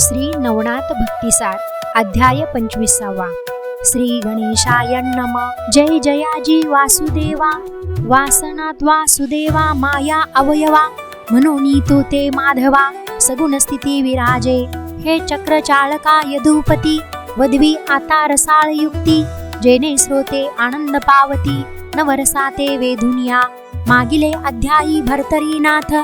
श्री नवनाथ भक्तिसार अध्याय पंचवीसावा. श्री गणेशाय नम. जय जयाजी वासुदेवा. वासनात वासुदेवा माया अवयवा. म्हणून तो ते माधवा. सगुण स्थिती विराजे. हे चक्र चालका यदुपती. वधवी आता रसाळ युक्ती जेने श्रोते आनंद पावती. नवरसाते वेधुनिया. मागिले अध्यायी भरतरीनाथ.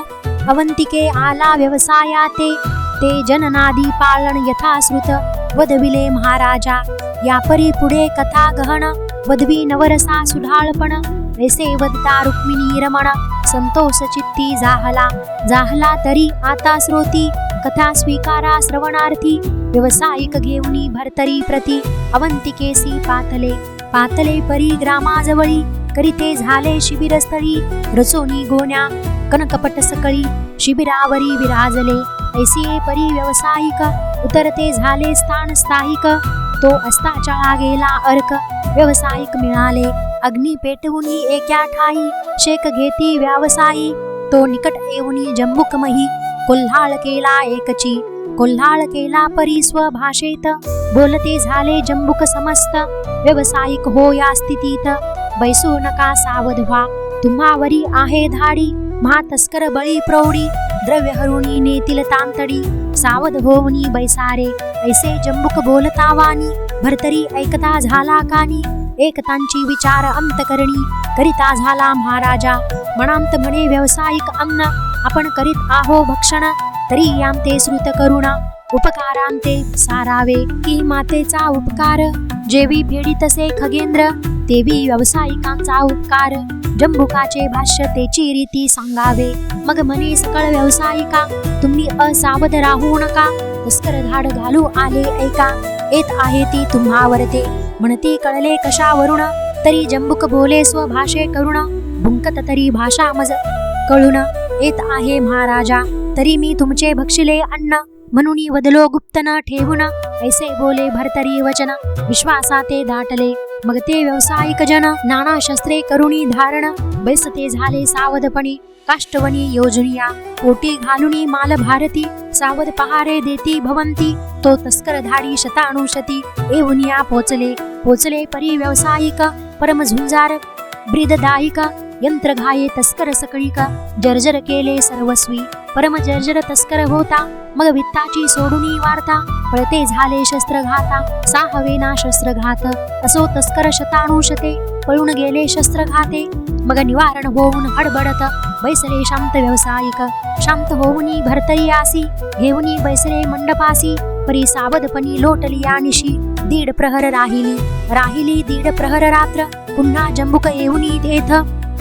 अवंतिके आला व्यवसायाते. ते जननादी पालन यथाश्रुत वदविले महाराजा. यापरी पुढे कथा गहन वदवी नवरसा सुढाळपण. रेसे वदता रुक्मिणी रमण संतोष चित्ती जाहला. जाहला तरी आता श्रोती कथा स्वीकारा श्रवणार्थी. व्यावसायिक घेऊनी भरतरी प्रती अवंतिकेसी पातले. पातले परी ग्रामाजवळी करीते झाले शिबिरस्थळी. रचोनी गोण्या कनकपट सकळी शिबिरावरी विराजले. ऐसिये परी व्यावसायिक उतरते झाले स्थान स्थायिक तो अस्ताचळा गेला अर्क व्यावसायिक मिळाले. अग्नी पेटवुनी एक्या ठाई शेक घेती व्यावसायी तो निकट येऊनी जम्बुकमही कोल्हाळ केला एकची कोल्हाळ केला परी स्वभाषेत. बोलते झाले जम्बुक समस्त व्यावसायिक हो या स्थितीत. बैसू नका सावध व्हा तुम्हावरी आहे धाडी महातस्कर बळी प्रौढी. द्रव्य हरुणी नेतील तांतडी सावध होवनी बैसारे ऐसे जम्बुक बोलता वाणी भरतरी ऐकता झाला कानी एकतांची विचार अंत करणी करिता झाला महाराजा मनांत म्हणे व्यावसायिक अन्न आपण करीत आहो भक्षण तरी यामते श्रुत करुणा उपकारांते सारावे की मातेचा उपकार. जेवी भेडी तसे खगेंद्र तेवी व्यावसायिकांचा उपकार. जंबुकाचे भाष्य तेची रीती सांगावे. मग म्हणे सकळ व्यावसायिका तुम्ही असावध राहू नका. तस्कर धाड घालू आले ऐका येत आहे ती तुम्हावरते. म्हणती कळले कशावरून तरी जंबुक बोले स्वभाषे करुण. भुंकत तरी भाषा मज कळून. येत आहे महाराजा तरी मी तुमचे भक्षिले अन्न. म्हणून वदलो गुप्त न ऐसे बोले भरतरी वचन विश्वासाते दाटले मग ते व्यावसायिक जन नाना शस्त्रे करुणी धारण बैसते झाले सावधपणी काष्टवनी योजनिया कोटी घालुनी माल भारती सावध पहारे देती भवंती तो तस्कर धाडी शतानुशती एवनिया पोचले पोचले परी व्यावसायिक परम झुंजार ब्रीददायिक यंत्रघाये तस्कर सकळीक जर्जर केले सर्वस्वी परम जर्जर तस्कर होता मग वित्ताची सोडुनी वार्ता पळते झाले शस्त्रघाता साहवेना शस्त्रघात असो तस्कर शतानुशते पळून गेले शस्त्रघाते मग निवारण होऊन हडबडत बैसले शांत व्यावसायिक शांत होऊनी भरतरी आसी घेऊनी बैसले मंडपासी परी सावधपणी लोटली यानिशी दीड प्रहर राहिली. राहिली दीड प्रहर रात्र. पुन्हा जंबुक येऊन येथ.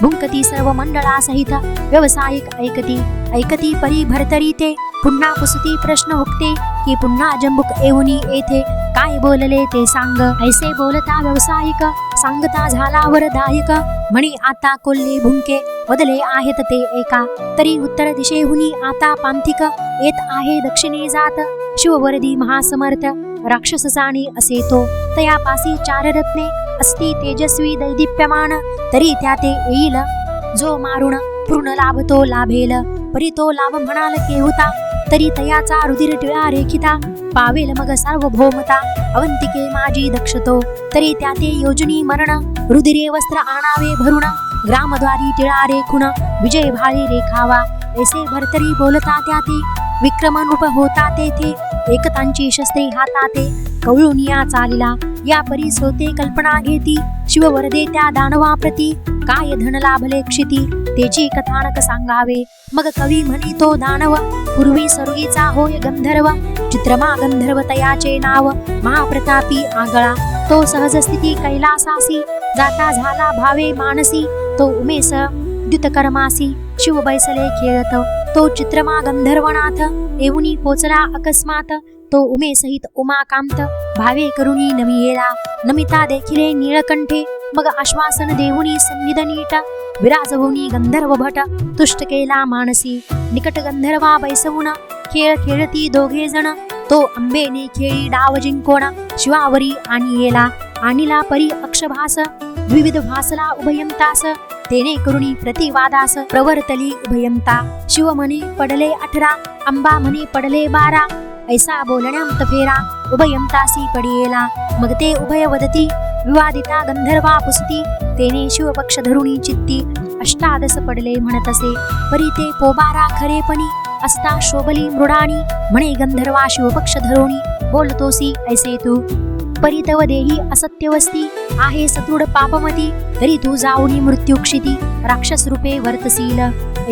भुंकती सर्व मंडळासहित व्यावसायिक ऐकती. ऐकती परी भरतरी ते पुन्हा पुसती प्रश्न हुकते की पुन्हा जंबुक येऊन येथे. काय बोलले ते सांग. ऐसे बोलता व्यावसायिक. सांगता झाला वरदायक. म्हणी आता कोल्हे भुंके. बदले आहेत ते एका. तरी उत्तर दिशेहुनी आता पांथिक. येत आहे दक्षिणे जात. शिववरदी महासमर्थ राक्षसाने असे तो तयापासी चार रत्ने अस्ति तेजस्वी दैदिप्यमान तरी त्या ते येईल. जो मारुण पूर्ण लाभ तो लाभेल परी तो लाभ म्हणाल केहुता तरी तयाचा रुधिर टिळा रेखिता पावेल मग सार्वभौमता अवंतिके माझी दक्षतो तरी त्या ते योजनी मरण रुधिरे वस्त्र आणावे भरुणा. ग्रामद्वारी टिळा रेखुण विजय भाळी रेखावा ऐसे भरतरी बोलता त्या ते विक्रमनुप होता तेथे एकतांची शस्त्रे हाताते. कवळुनिया चालिला. या परी सोते कल्पना घेती. शिववरदे त्या दानवाप्रती काय धन लाभले क्षिती? तेची कथानक सांगावे. मग कवी म्हणी तो दानव. पूर्वी स्वर्गीचा होय गंधर्व. चित्रमा गंधर्व तयाचे नाव. महाप्रतापी आगळा. तो सहज स्थिती कैलासासी. जाता झाला भावे मानसी. तो उमेस द्युतकर्मासी. शिव बैसले खेळत. तो चित्रमा गंधर्वनाथ. येऊनी पोचला अकस्मात. तो उमे सहित उमाकांत भावे करुणी नमियेला नमिता देखिले नीळकंठे मग आश्वासन देहुनी सन्निध नीट विराजभुनी गंधर्व भट तुष्ट केला मानसी निकट गंधर्वा बैसवून खेळ खेळती दोघे जण तो अंबेने खेळी डाव जिंकोण शिवावरी आणि येला आणिला परी अक्षभास विविध भासला उभयंतास तेने करुणी प्रतिवादास प्रवर्तली उभयंता शिव म्हणे पडले अठरा अंबा म्हणे पडले बारा ऐसा बोलण्यात फेरा उभयं तासी पडियेला. मग ते उभय वदती विवादिता गंधर्वा पुसती तेने शिवपक्ष धरुणी चित्ती अष्टादस पडले म्हणतसे. परी ते पोबारा खरेपणी असता शोभली मृडाणी म्हणे गंधर्वा शिवपक्ष धरुणी बोलतोसी ऐसे तू. परी तव देही असत्यवस्ती आहे सतृढ पापमती तरी तू जाऊनी मृत्युक्षिती राक्षस रूपे वर्तसील.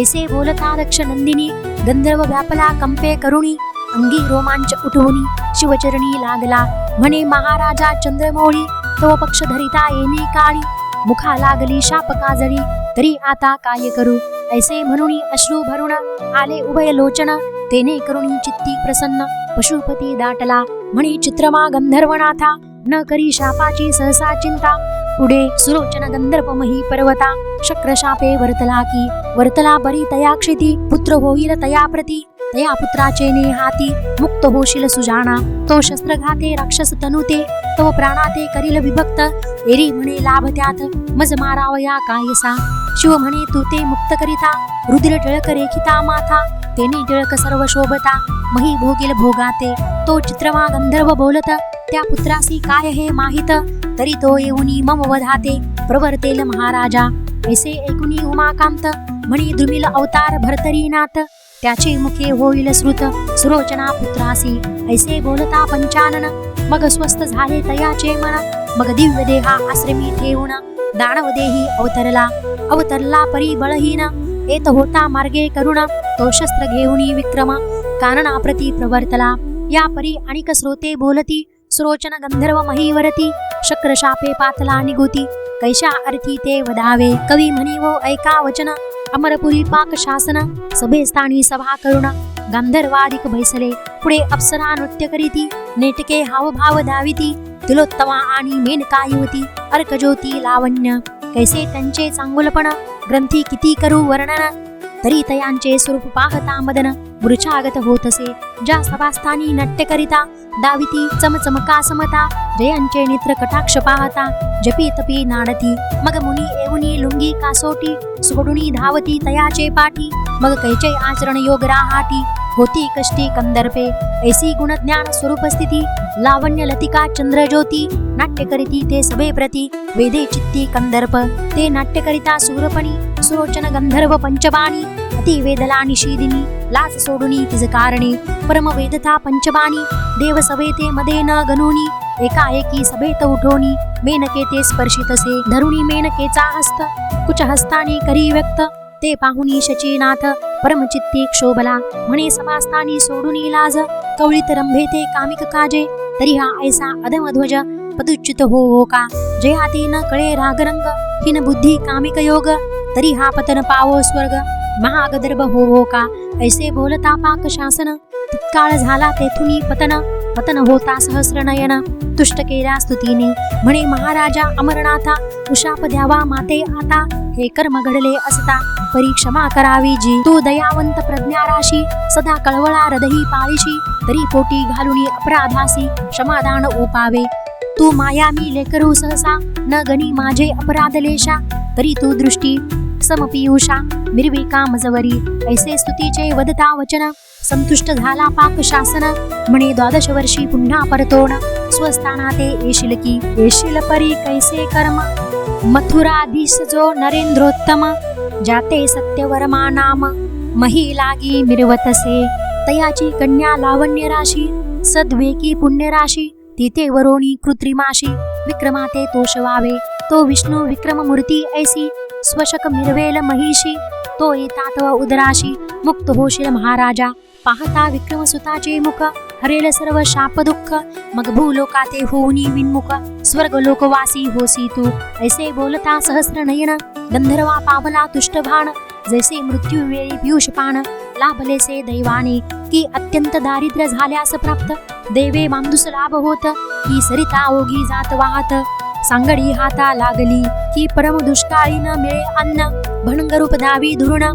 ऐसे बोलता दक्ष नंदिनी गंधर्व व्यापला कंपे करुणी अंगी रोमांच उठवणी शिवचरणी लागला. म्हणे महाराजा चंद्रमौळी तो पक्ष धरिता येणे काळी. मुखा लागली शाप काजळी तरी आता काय करू? ऐसे म्हणून अश्रू भरुण आले उभय लोचन. तेने करुणी चित्ती प्रसन्न. पशुपती दाटला. म्हणे चित्रमा गंधर्वनाथा न करी शापाची सहसा चिंता. पुढे सुलोचन गंधर्व मही पर्वता. शक्रशापे वर्तला की वर्तला बरी तया क्षिती पुत्र होईल तया प्रती तया पुत्राचे ने हाती मुक्त होशील सुजाणा. तो शस्त्रघाते राक्षस तनुते तो प्राणाते करील विभक्त. एरी म्हणे लाभ त्यात. मज मारावया कायसा. शिव म्हणे तू ते मुक्त करिता. रुद्र टिळक रेखिता माथा. तेने टिळक सर्व शोभता. मही भोगील भोगाते. तो चित्रमा गंधर्व बोलत त्या पुत्रासी काय हे माहीत? तरी तो येऊनी मम वधाते. प्रवर्तेल महाराजा. ऐसे ऐकुनी उमाकांत म्हणी द्रुमिल अवतार भरतरीनाथ त्याचे मुखे होईल श्रुत. सुरोचना पुत्रासी ऐसे बोलता पंचानन. मग स्वस्थ झाले तयाचे मन. मग दिव्य देहा आश्रमी ठेवून दानव देही अवतरला. अवतरला परी बळहीन. येत होता मार्गे करुण. तो शस्त्र घेऊनी विक्रम. काननाप्रती प्रवर्तला. या परी अनेक स्रोते बोलती. सुरोचन गंधर्व महीवरती शक्रशापे पातला निगुती. कैशा अर्थी ते वदावे. कवी म्हणी वो ऐका वचन. अमरपुरी पाक शासन सभे स्थानी सभा करुण गांधर्वादिक भैसले पुढे अप्सरा नृत्य करीती नेटके हावभाव धाविती तिलोत्तमा आणि मेनका युवती अर्कज्योती लावण्य कैसे त्यांचे चांगुलपण ग्रंथी किती करू वर्णन तरी तयांचे स्वरूप पाहता मदन वृक्षागत होतसे ज्या सभास्थानी नाट्य करिता दाविती चमचमका समता जयांचे नेत्र कटाक्ष पाहता जपी तपी नाडती मग मुनी एवनी लुंगी कासोटी सोडुनी धावती तयाचे पाठी मग कैचे आचरण योग राहाटी होती कष्टी कंदर्पे ऐसी गुणज्ञान स्वरूप स्थिती लावण्य लतिका चंद्रज्योती नाट्य करीती ते सभे प्रती वेदे चित्ती कंदर्प ते नाट्य करिता सूरपणी सुरोचन गंधर्व पंचबाणी अति वेदला निषेदिनी लाच सोडुनी तिज कारणे परम वेदता पंचबाणी देव सवेते ते न गणुनी एकाएकी सभेत उठोनी मेनके ते स्पर्शितसे धरुणी मेनकेचा हस्त कुच हस्ताने करी व्यक्त ते पाहुनी शचीनाथ परमचित्ती क्षोभला म्हणे समास्तानी सोडुनी लाज कवळीत रंभे ते कामिक काजे तरी हा ऐसा अधमध्वज पदुच्युत हो हो का जयाती न कळे रागरंग हिन बुद्धी कामिक योग तरी हा पतन पावो स्वर्ग महागदर्भ हो हो का ऐसे बोलता पाक शासन. तितकाळ झाला तेथून पतन. पतन होता सहस्रनयन. तुष्ट केल्या स्तुतीने. म्हणे महाराजा अमरनाथा उशाप द्यावा माते आता. हे कर्म घडले असता परी क्षमा करावी जी. तू दयावंत प्रज्ञाराशी सदा कळवळा हृदयी पाळीशी तरी पोटी घालुनी अपराधासी क्षमादान ओपावे. तू माया मी लेकरू सहसा न गणी माझे अपराध लेशा. तरी तू दृष्टी समपियुषा मिरविका मजवरी ऐसे स्तुतीचे वदता वचन संतुष्ट झाला पाक शासन म्हणे द्वादश वर्षी पुन्हा परतोण स्वस्थाना ते येशील की येशील परी कैसे कर्म? मथुराधीश जो नरेंद्रोत्तम जाते सत्यवर्मा नाम मही लागी मिरवतसे तयाची कन्या लावण्य राशी सद्वेकी पुण्य राशी तिथे वरोणी कृत्रिमाशी विक्रमाते तोषवावे तो विष्णू विक्रम मूर्ती ऐसी स्वशक मिरवेल महिषी तो येतात उदराशी मुक्त होशील महाराजा. पाहता विक्रमसुताचे मुख हरेल सर्व शाप दुःख. मग भूलोकाते होऊनी विन्मुख स्वर्ग लोकवासी होसी तू. ऐसे बोलता सहस्र नयन गंधर्वा पावला तुष्टभान जैसे मृत्यू वेळी पियुष पान. लाभलेसे दैवाने की अत्यंत दारिद्र्य झाल्यास प्राप्त. देवे मांदुस लाभ होत की सरिता ओगी जात वाहत. सांगडी हाता लागली. की परम दुष्काळी न मिळे अन्न. भणगरूप दावी धुरण.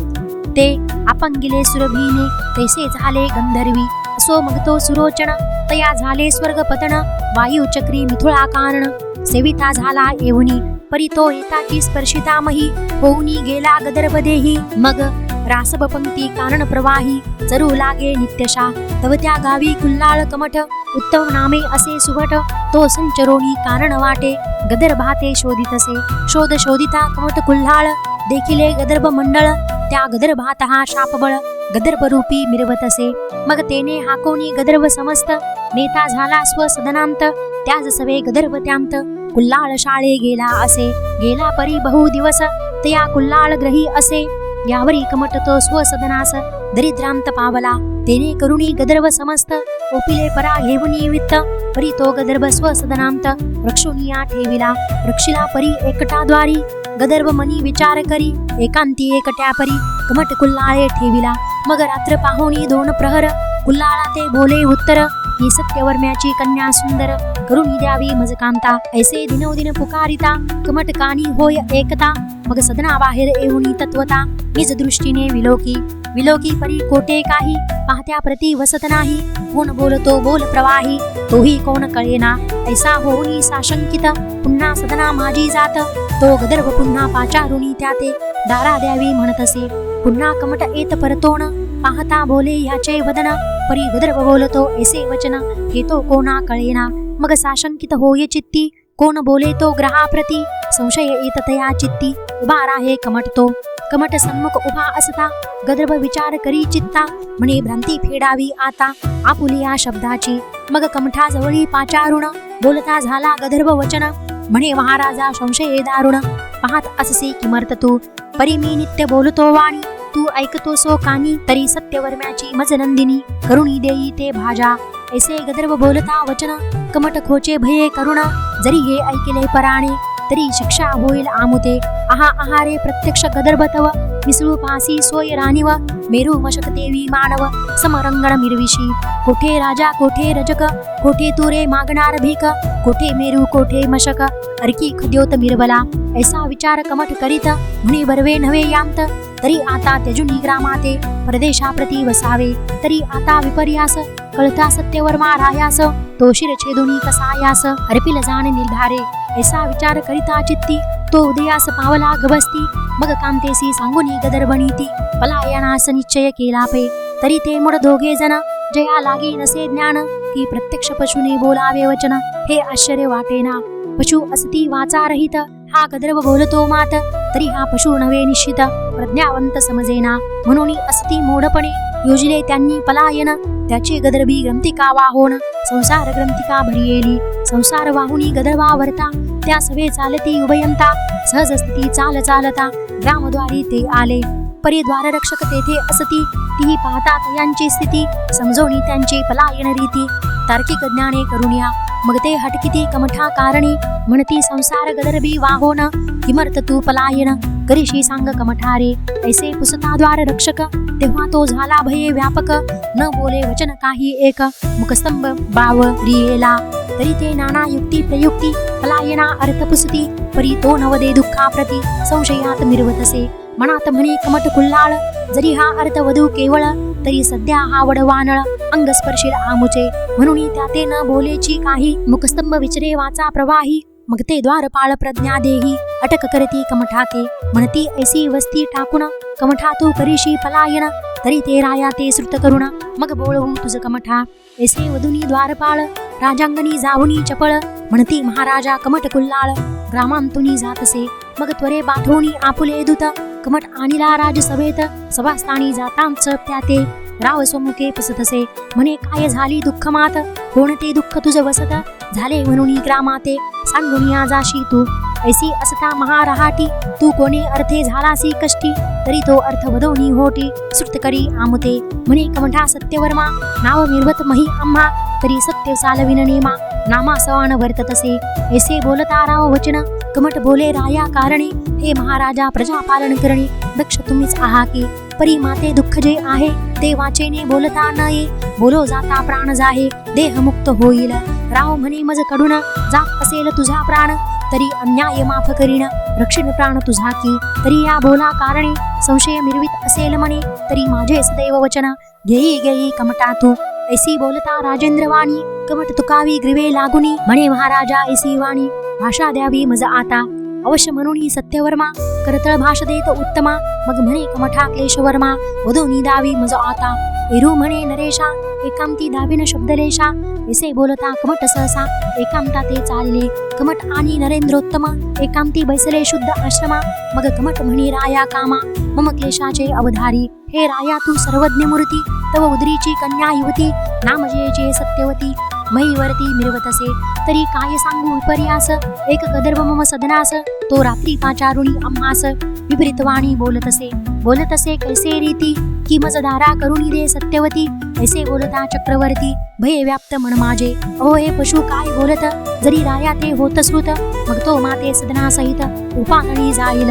ते आपण गेले सुरभीने. तैसे झाले गंधर्वी. असो मग तो सुरोचण तया झाले स्वर्ग पतन वायू चक्री मिथुळा कारण सेविता झाला येऊनी. परी तो एकाकी स्पर्शिता मही. होऊनी गेला गदर्भ देही. मग रासब पंक्ती कानन प्रवाही चरू लागे नित्यशा। तव त्या गावी कुल्लाळ कमठ उत्तम नामे असे सुभट। तो संचरोणी कानन वाटे गदर भाते शोधितसे। शोध शोधिता कमठ कुल्हाळ देखिले गदर्भ मंडळ। त्या गदर्भात हा शापबळ गदर्भ रूपी मिरवतसे। मग तेने हाकोनी गदर्भ समस्त। नेता झाला स्वसदनांत त्याज सवे गदर्भ त्यांत कुल्लाळ शाळे गेला असे। गेला परी बहु दिवस। तया कुल्लाळ ग्रही असे। यावरी कमट स्वसदनास दरिद्रांत पावला तेने करुणी गदर्भ समस्त. ओपिले परा घेऊनी वित्त परी तो गदर्भ स्वसदनांत. रक्षुनिया ठेविला. रक्षिला परी एकटा द्वारी गदर्भ मनी विचार करी. एकांती एकट्या परी. कमट कुल्लाळे ठेविला. मग रात्र पाहुणी दोन प्रहर. कुल्लाळा ते बोले उत्तर. ही सत्यवर्म्याची कन्या सुंदर करून द्यावी मज कांता ऐसे दिनोदिन पुकारिता कमट कानी होय एकता मग सदना बाहेर येऊनी तत्वता निज दृष्टीने विलोकी विलोकी परी कोटे काही पाहत्या प्रती वसत नाही कोण बोलतो बोल प्रवाही तोही कोण कळेना ऐसा होऊनी साशंकित पुन्हा सदना माझी जात तो गदर्भ पुन्हा पाचारुणी त्या ते दारा द्यावी म्हणत असे पुन्हा कमट येत परतोण पाहता बोले ह्याचे वदन. परी गदर्भ बोलतो ऐसे वचन घेतो कोणा कळेना. मग साशंकित होय चित्ती. कोण बोले तो ग्रहाप्रती. संशय येत तया चित्ती. उभा राहे कमटतो कमट सन्मुख उभा असता. गदर्भ विचार करी चित्ता. म्हणे भ्रांती फेडावी आता. आपुलिया शब्दाची. मग कमठाजवळी पाचारुण. बोलता झाला गदर्भ वचन. म्हणे महाराजा संशय दारुण. पाहत अससे किमर्थ तू. परी मी नित्य बोलतो वाणी. तू ऐकतो सो कानी तरी सत्यवर्म्याची मज नंदिनी करुणी देई ते भाजा ऐसे गदर्भ बोलता वचन. कमट खोचे भये करुण जरी हे ऐकले पराणे तरी शिक्षा होईल आमुते आहा आहारे प्रत्यक्ष गदर्भ तव मिसळू पासी सोय राणीव. मेरू मशक देवी मानव समरंगण मिरविशी. कोठे राजा कोठे रजक कोठे तुरे मागणार भीक. कोठे मेरू कोठे मशक अरकी खद्योत मिरवला. ऐसा विचार कमठ करीत म्हणे बरवे नव्हे यांत तरी आता त्यजुनी ग्रामाते परदेशाप्रती वसावे तरी आता विपर्यास कळता सत्यवर्मा रायास तो शिर छेदुनी कसायास अर्पिल जाण निर्धारे ऐसा विचार करिता चित्ती तो उदयास पावला गवस्ती मग कांतेसी सांगुनी गदर्भणीती पलायनास निश्चय केला पे तरी ते मुड दोघे जण जया लागे नसे ज्ञान की प्रत्यक्ष पशुने बोलावे वचन हे आश्चर्य वाटेना पशु असती वाचा रहित हा गदर्भ बोलतो मात तरी हा पशु नव्हे निश्चित. प्रज्ञावंत समजेना म्हणून असती मोडपणे. योजिले त्यांनी पलायन त्याची गदर्भी ग्रंथिका वाहोन. संसार ग्रंथिका भरियेली संसार वाहुनी गदर्भावरता त्या सवे चालती उभयंता सहज स्थिती चाल चालता. ग्रामद्वारी ते आले परिद्वार रक्षक तेथे असती. तीही पाहतात यांची स्थिती समजवणी त्यांची पलायन रीती. तार्किक ज्ञाने करुण्या मग ते हटकिती कमठा कारणे म्हणती संसार गदर्भी वाहोन किमर्थ तू पलायन करीशी सांग कमठारे ऐसे पुसताद्वार रक्षक तेव्हा तो झाला भये व्यापक न बोले वचन काही एक मुखस्तंभ बाव रियेला तरी ते नाना युक्ती प्रयुक्ती पलायना अर्थ पुसती परी तो नवदे दुःखाप्रती संशयात मिरवतसे मनात म्हणे कमट कुल्लाळ जरी हा अर्थ वधू केवळ तरी सध्या हा वडवानळ अंगस्पर्शील आमुचे. म्हणून त्या ते न बोलेची काही. मुखस्तंभ विचरे वाचा प्रवाही. मग ते द्वारपाळ प्रज्ञा देही. अटक करती कमठाते म्हणती ऐसी वस्ती टाकून कमठा तू करीशी पलायन. तरी ते राया ते श्रुत करुण. मग बोळवू तुझ कमठा. ऐसे वधुनी द्वारपाळ राजांगणी जाऊनी चपळ म्हणती महाराजा कमट कुल्लाळ. ग्रामांतुनी जातसे मग त्वरे पाठवणी आपुले दूत. कमट आणिला राजसभेत सभास्थानी जातांच त्या ते राव स्वमुखे पुसतसे म्हणे काय झाली दुःख मात? कोणते दुःख तुझ वसत? झाले म्हणून ग्रामाते सांगुनिया जाशी तू. ऐसी असता महारहाटी तू कोणी अर्थे झालासी कष्टी? तरी तो अर्थ वदवणी होटी। सुट करी आमुते म्हणे कमठा सत्यवर्मा। नाव मिरवत मही अम्मा तरी सत्य चालविन नेमा नामा सवान वर्ततसे ऐसे बोलता राव वचन। कमट बोले राया कारणे। हे महाराजा प्रजा पालन करणे। दक्ष तुम्हीच आहा की परी माते दुःख जे आहे ते वाचेने बोलता न ये बोलो जाता प्राण जाहे देह मुक्त होईल। राव म्हणे मजकडून जात असेल तुझा प्राण। तरी अन्याय माफ करीन. रक्षण प्राण तुझा की तरी या बोला कारणे संशय मिरवित असेल म्हणे तरी माझे सदैव वचन. घेई घेई कमटा तू. ऐसी बोलता राजेंद्र वाणी कमट तुकावी ग्रीवे लागुनी. म्हणे महाराजा ऐसी वाणी. भाषा द्यावी मज आता. अवश्य म्हणून सत्यवर्मा करतळ भाष देत उत्तमा. मग म्हणे कमठा क्लेशवर्मा वधोनी दावी मज आता. इरू म्हणे नरेशा एकांती दाविन शब्दलेशा. इसे बोलता कमट सहसा एकांता ते चालले. कमट आणि नरेंद्रोत्तम एकांती बैसले शुद्ध आश्रमा. मग कमट म्हणी राया कामा. मम क्लेशाचे अवधारी. हे राया तू सर्वज्ञ मूर्ती तव उदरीची कन्या युवती. नामजेचे सत्यवती. महीवरती मिरवतसे तरी काय सांगू विपर्यास एक कदर्भ मम सदनास तो रात्री पाचारुणी अम्मास विपरीत वाणी बोलतसे बोलतसे कैसे रीती की मज दारा करुणी दे सत्यवती? ऐसे बोलता चक्रवर्ती? भय व्याप्त मन माझे. अहो हे पशु काय बोलत? जरी राया ते होत श्रुत मग तो माते सदनासहित उपागणी जाईल.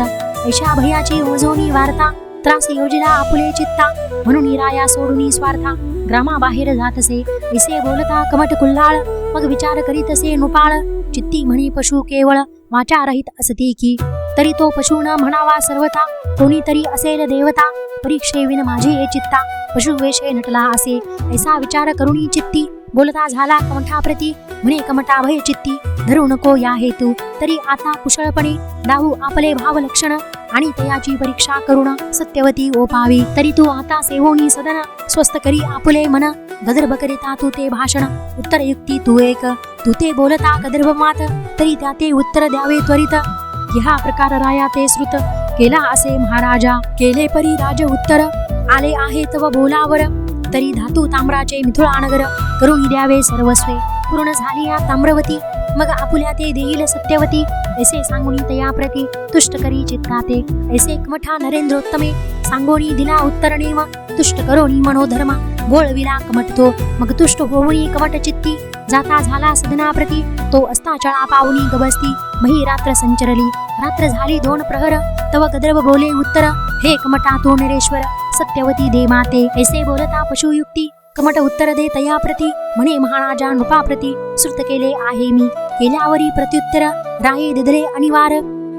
ऐशा भयाची ओझोनी वार्ता त्रास योजिला आपुले चित्ता. म्हणून राया सोडून स्वार्था. ग्रामाबाहेर जातसे ऐसे बोलता कमट कुल्हाळ. मग विचार करीतसे नुपाळ. चित्ती म्हणे पशु केवळ वाचा रहित असती की. तरी तो पशु न म्हणावा सर्वथा. कोणीतरी असेल देवता. परीक्षेविन माझे हे चित्ता. पशुवेशे नटला असे. ऐसा विचार करुणी चित्ती. बोलता झाला कमठाप्रती. म्हणे कमटा भय चित्ती. धरू नको या हेतू. तरी आता कुशळपणे दाहू आपले भाव लक्षण आणि तयाची परीक्षा करुण सत्यवती ओपावी तरी तू आता सेवोनी सदन स्वस्त करी आपुले मन. गदर्भ करिता तू ते भाषण उत्तर युक्ती तू एक. तू ते बोलता गदर्भ मात तरी त्या ते उत्तर द्यावे त्वरित. ह्या प्रकार राया ते श्रुत केला असे महाराजा केले परी राज उत्तर. आले आहे तव बोलावर तरी धातू ताम्राचे मिथुळानगर करून द्यावे सर्वस्वे. पूर्ण झाली या ताम्रवती मग आपुल्या ते देईल सत्यवती ऐसे सांगुनी तया प्रती तुष्ट करी चित्ताते. ऐसे कमठा नरेंद्रोत्तमे सांगोणी दिला उत्तर तुष्ट करोणी मनोधर्मा. बोळविला कमट कमटतो मग तुष्ट होऊनी कमट चित्ती. जाता झाला सदनाप्रती तो असता चळा पावनी गबसती मही रात्र संचरली रात्र झाली दोन प्रहर. तव गदर्भ बोले उत्तर हे कमटा तो नरेश्वर सत्यवती दे माते ऐसे बोलता पशुयुक्ती. कमट उत्तर दे तया प्रती म्हणे महाराजा नृपाप्रती श्रुत केले आहे मी. केल्यावरी प्रत्युत्तर राये दिदरे अनिवार.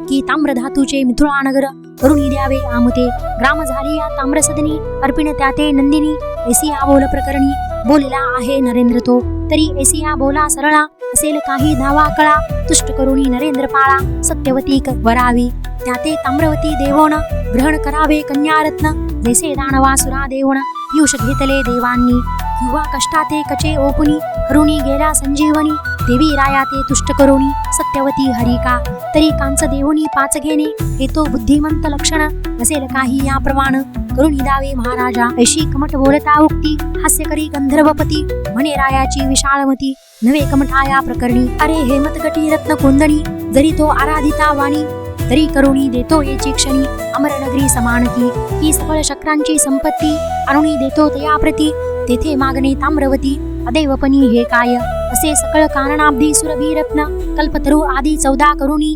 की ताम्र धातूचे मिथुळानगर करुणी द्यावे आमते. ग्राम झाली या ताम्रसदनी अर्पिण त्याते नंदिनी. एसिया बोल प्रकरणी बोलला आहे नरेंद्र तो. तरी एसिया बोला सरळा असेल काही धावा कळा. तुष्ट करुणी नरेंद्र पाळा सत्यवती क- वरावी. त्याते ताम्रवती देवोन ग्रहण करावे कन्यारत्न. जैसे दानवासुरा देवण युष घेतले देवांनी. युवा कष्टाते कचे ओपुनी हरुणी गेला संजीवनी देवी राया ते तुष्ट करुणी सत्यवती हरिका तरी कांच देवनी पाच घेणे हे तो बुद्धिमंत लक्षण असेल काही या प्रमाण. करून दावे महाराजा ऐशी कमट बोलता उक्ती हास्य करी गंधर्वपती म्हणे रायाची विशाळमती नवे कमठाया प्रकरणी. अरे हेमत गटी रत्न कोंदणी जरी तो आराधिता वाणी तरी करुणी देतो येची क्षणी. अमरनगरी समानती ही सकळ शक्रांची संपत्ती. अरुणी देतो तया प्रती तेथे मागणे ताम्रवती. अदैवपणी हे काय? असे सकळ कारणाब्दी सुरभी रत्न कल्पतरू आदी चौदा करुणी.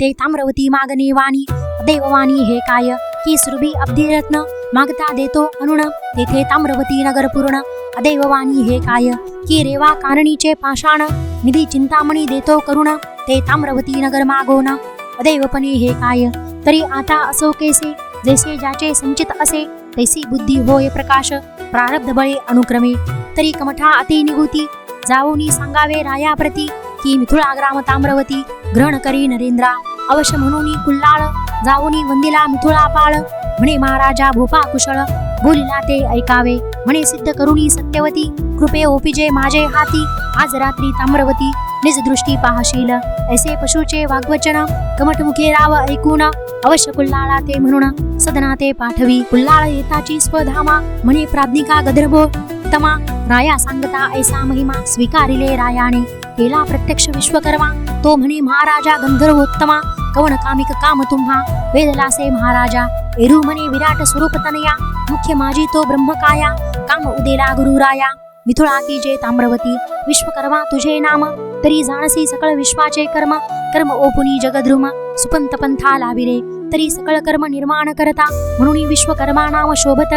ते ताम्रवती मागणे वाणी. अदैववाणी हे काय? की सुरभी अब्धिरत्न मागता देतो अनुण तेथे ताम्रवती नगर पूर्ण. अदैववाणी हे काय? की रेवा कारणीचे पाषाण. निधी चिंतामणी देतो करुण. ते ताम्रवती नगर मागोन. अदैवपणे हे काय? तरी आता असो केसे? जैसे ज्याचे संचित असे तैसी बुद्धी होय प्रकाश प्रारब्ध बळे अनुक्रमे। तरी कमठा अति निगुती जाऊनी सांगावे रायाप्रती की मिथुळा ग्राम ताम्रवती ग्रहण करी नरेंद्रा। अवश्य म्हणून कुल्लाळ जाऊनी वंदिला मिथुळा पाळ। म्हणे महाराजा भोपा कुशळ बोलिला ते ऐकावे। म्हणे सिद्ध करुणी सत्यवती कृपे ओपिजे माझे हाती। आज रात्री ताम्रवती निज दृष्टी पाहशील। ऐसे पशुचे वाग्वचन। कमटमुखे राव ऐकून। अवश्य कुल्लाळा ते म्हणून सदना ते पाठवी। कुल्लाळ येताची स्वधामा। म्हणे प्राज्ञिका गदर्भो। तमा राया सांगता ऐसा महिमा। स्वीकारिले रायाने। केला प्रत्यक्ष विश्वकर्मा। तो म्हणे महाराजा गंधर्वोत्तमा। कवन कामिक काम तुम्हा। वेदलासे महाराजा। एरू म्हणे विराट स्वरूप तनया। मुख्य माझी तो ब्रह्मकाया। काम उदेला गुरुराया मिथुळा की जे ताम्रवती। विश्वकर्मा तुझे नाम। तरी जाणसी सकळ विश्वाचे कर्म कर्म ओपुनी जगद्रुम सुपंत पंथा लाविरे तरी सकळ कर्म निर्माण करता म्हणून विश्वकर्मा नाम शोभत.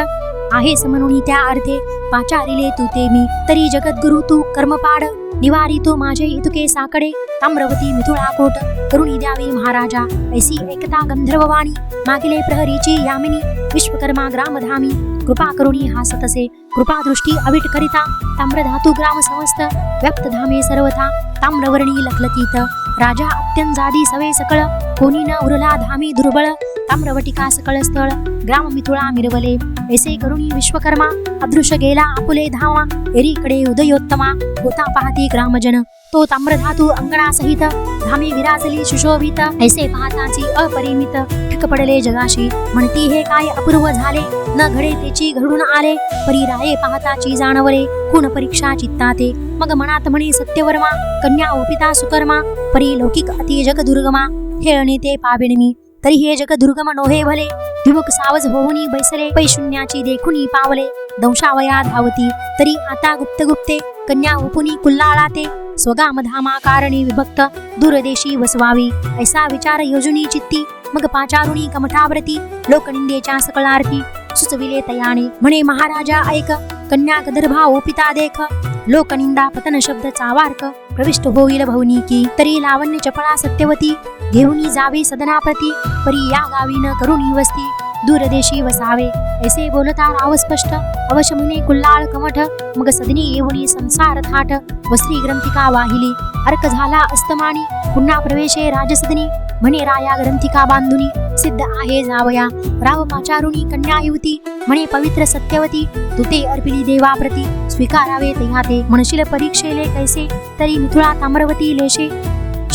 आहेस म्हणून त्या अर्थे पाचारिले तू ते मी. तरी जगद्गुरु तू कर्मपाड. निवारी माझे इतुके साकडे. ताम्रवती मिथुळा कोट करुणी द्यावी महाराजा. ऐसी एकता गंधर्ववाणी. मागिले प्रहरीची यामिनी. विश्वकर्मा ग्रामधामी. कृपा करुणी हासतसे कृपा दृष्टी अविट करिता. ताम्रधातु ग्राम समस्त. व्यक्त धामे सर्वथा. ताम्रवर्णी लखलतीत. राजा अत्यंजादी सवे सकळ. कोणी न उरला धामी दुर्बळ. ताम्रवटिका सकळ स्थळ. ग्राम मिथुळा मिरवले. ऐसे करुणी विश्वकर्मा अदृश्य गेला आपुले धावा एरीकडे उदयोत्तमा होता पाहती ग्रामजन. तो ताम्रधातू अंगणा सहित धामी विराजली सुशोभित. ऐसे पाहताची अपरिमित ठिक पडले जगाशी. म्हणती हे काय अपूर्व झाले? न घडे तेची घडून आले. परी राये पाहताची जाणवले खून परीक्षा चित्ताते. मग मनात म्हणे सत्यवर्मा कन्या ओपिता सुकर्मा. परी लौकिक अति जग दुर्गमा हे अनिते पाबिणमी तरी हे जग दुर्गम नोहे भले. युवक सावज होऊनी बैसले पैशून्याची देखुनी पावले. दंशावया धावती तरी आता गुप्त गुप्ते. कन्या उपुनी कुल्लाळाते स्वगाम धामा कारणी विभक्त दूरदेशी वसवावी. ऐसा विचार योजुनी चित्ती मग पाचारुणी कमठाव्रती. लोकनिंदेच्या सकळार्थी सुचविले तयाने. म्हणे महाराजा ऐक कन्या गदर्भा ओपिता देख. लोकनिंदा पतन शब्द चावार्क प्रविष्ट होईल भवनी की तरी लावण्य चपळा सत्यवती. घेऊनी जावे सदनाप्रती परी या गावी न करुणी वस्ती दूरदेशी वसावे ऐसे बोलता राव स्पष्ट अवश्य म्हणे कुल्लाळ कमठ मग सदनी येऊनी संसार थाट वस्त्री ग्रंथिका वाहिली अर्क झाला अस्तमानी पुन्हा प्रवेशे राजसदनी म्हणे राया ग्रंथिका बांधुनी सिद्ध आहे जावया राव पाचारुणी कन्या युवती म्हणे पवित्र सत्यवती तुते अर्पिली देवाप्रती स्वीकारावे तेहा ते म्हणशील परीक्षेले कैसे तरी मिथुळा ताम्रवती लेशे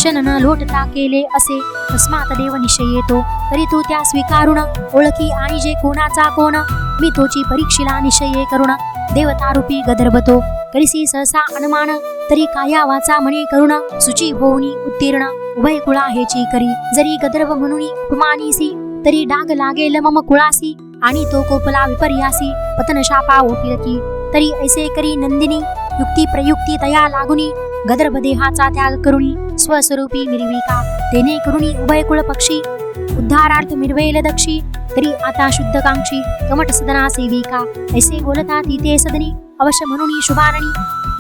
क्षण न लोटता केले असे अस्मात देव निश्चय येतो तरी तू त्या स्वीकारुण ओळखी आणि जे कोणाचा कोण मी तोची परीक्षिला निश्चय करुण देवतारूपी गदर्भतो करिसी सहसा अनुमान तरी काया वाचा म्हणे करुण सुची होऊनी उत्तीर्ण उभय कुळा हेची करी जरी गदर्भ म्हणून उपमानीसी तरी डाग लागेल मम कुळासी आणि तो कोपला विपर्यासी पतन शापा की तरी ऐसे करी नंदिनी युक्ती प्रयुक्ती तया लागुनी गदर्भ देहाचा त्याग करुणी स्वस्वरूपी निर्विका तेने करुणी उभय कुळ पक्षी. उद्धारार्थ मिरवेल दक्षी. तरी आता शुद्ध कांक्षी कमट सदना सेविका. ऐसे बोलता तिथे सदनी अवश्य म्हणून शुभारणी.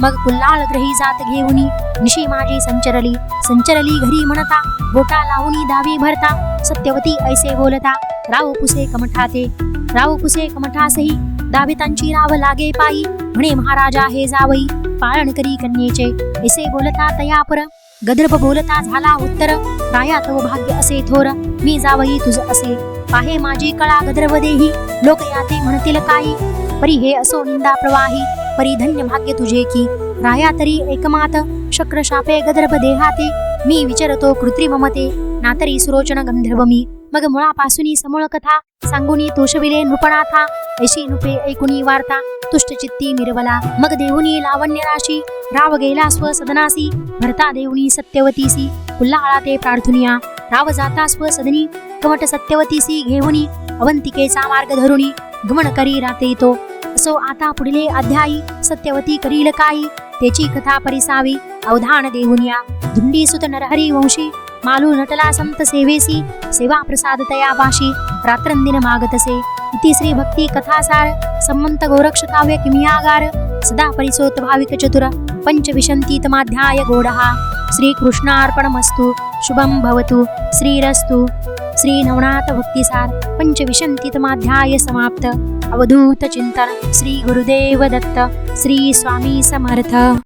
मग कुल्लाळ ग्रही जात घेऊनी निशी माझी संचरली. संचरली घरी म्हणता बोटा लावूनी दावी भरता. सत्यवती ऐसे बोलता राव पुसे कमठाते. राव पुसे कमठासही दावितांची राव लागे पायी. म्हणे महाराजा हे जावई. पाळण करी कन्येचे. ऐसे बोलता तयापर. गदर्भ बोलता झाला उत्तर. राया तो भाग्य असे थोर. मी जावई तुझ असे. पाहे माझी कळा गदर्भ देही. लोक याते म्हणतील काही परी हे असो निंदा प्रवाही. परी धन्य भाग्य तुझे की. राया तरी एकमात. शक्र शापे गदर्भ देहाते. मी विचारतो कृत्रिम मते. नातरी सुरोचन गंधर्व मी. मग मुळापासून समूळ कथा सांगुनी तोषविले नृपणाथा. ऐशी नृपे ऐकुनी वार्ता तुष्ट चित्ती मिरवला मग देहुनी लावण्य राशी राव गेला स्व सदनासी. भरता देऊनी सत्यवतीसी. कुल्हाळा ते प्रार्थुनिया. राव जाता स्व सदनी. कमट सत्यवतीसी घेऊनी अवंतिकेचा मार्ग धरुणी गमन करी राते तो. असो आता पुढले अध्यायी. सत्यवती करील काही. त्याची कथा परिसावी. अवधान देहुनिया धुंडी सुत नरहरी वंशी. मालू नटला संत सेवेसी सेवा प्रसाद तया रात्रंदिन मागतसे इति श्री भक्ती कथासार संमंत गोरक्ष काव्य किमियागार सदा परिसोत भाविक चतुर पंचविशंतीतमाध्याय गोडहा श्रीकृष्णार्पणमस्तु शुभं भवतु श्रीरस्तु। श्री नवनाथ भक्तिसार पंचविशंतीतमाध्याय समाप्त। अवधूत चिंतन श्री गुरुदेव दत्त श्री स्वामी समर्थ